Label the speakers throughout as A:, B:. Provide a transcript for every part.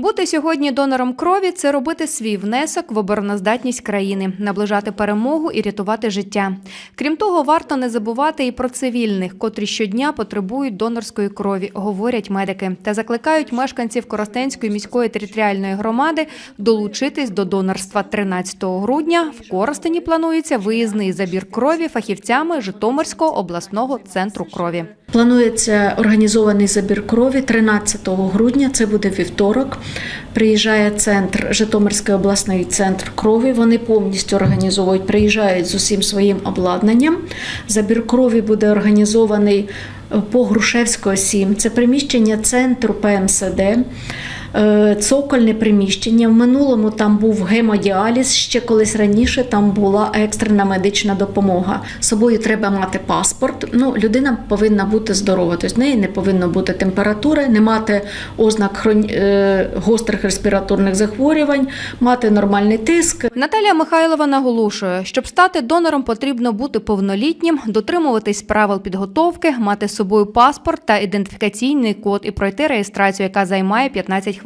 A: Бути сьогодні донором крові це робити свій внесок в обороноздатність країни, наближати перемогу і рятувати життя. Крім того, варто не забувати і про цивільних, котрі щодня потребують донорської крові, говорять медики, та закликають мешканців Коростенської міської територіальної громади долучитись до донорства 13 грудня. В Коростені планується виїзний забір крові фахівцями Житомирського обласного центру крові.
B: Планується організований забір крові 13 грудня. Це буде вівторок. Приїжджає центр Житомирський обласний центр крові. Вони повністю організовують, приїжджають з усім своїм обладнанням. Забір крові буде організований по Грушевського 7. Це приміщення центру ПМСД. Е, Цокольне приміщення. В минулому там був гемодіаліз. Ще колись раніше там була екстрена медична допомога. З собою треба мати паспорт. Ну, людина повинна бути здорова. Тобто в неї не повинно бути температури, не мати ознак хрон- е, гострих респіраторних захворювань, мати нормальний тиск.
A: Наталія Михайлова наголошує, щоб стати донором, потрібно бути повнолітнім, дотримуватись правил підготовки, мати з собою паспорт та ідентифікаційний код і пройти реєстрацію, яка займає 15 хвилин.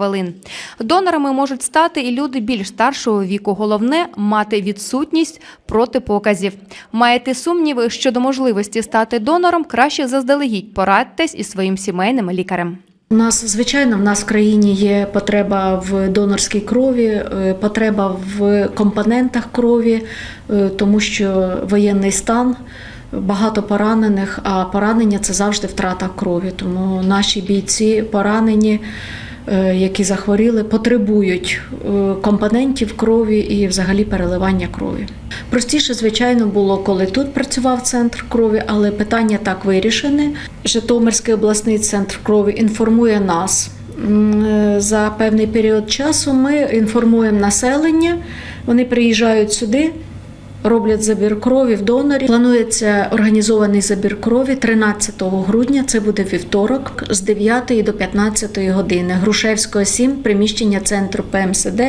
A: Донорами можуть стати і люди більш старшого віку. Головне мати відсутність протипоказів. Маєте сумніви щодо можливості стати донором, краще заздалегідь порадьтесь із своїм сімейним лікарем.
B: У нас, звичайно, в нас в країні є потреба в донорській крові, е, потреба в компонентах крові, е, тому що воєнний стан. Багато поранених, а поранення це завжди втрата крові. Тому наші бійці поранені, які захворіли, потребують е, компонентів крові і взагалі переливання крові. Простіше, звичайно, було, коли тут працював центр крові, але питання так вирішене. Житомирський обласний центр крові інформує нас. Е, За певний період часу ми інформуємо населення, вони приїжджають сюди, роблять забір крові в донорі. Планується організований забір крові 13 грудня. Це буде вівторок з 9 до 15 години. Грушевського 7, приміщення центру ПМСД.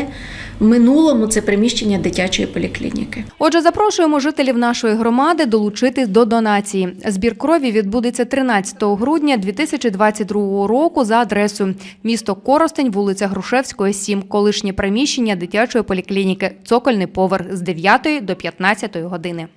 B: Минулому це приміщення дитячої поліклініки.
A: Отже, запрошуємо жителів нашої громади долучитись до донації. Збір крові відбудеться 13 грудня 2022 року за адресою місто Коростень, вулиця Грушевської, 7, колишнє приміщення дитячої поліклініки, цокольний поверх з 9 до 15 години.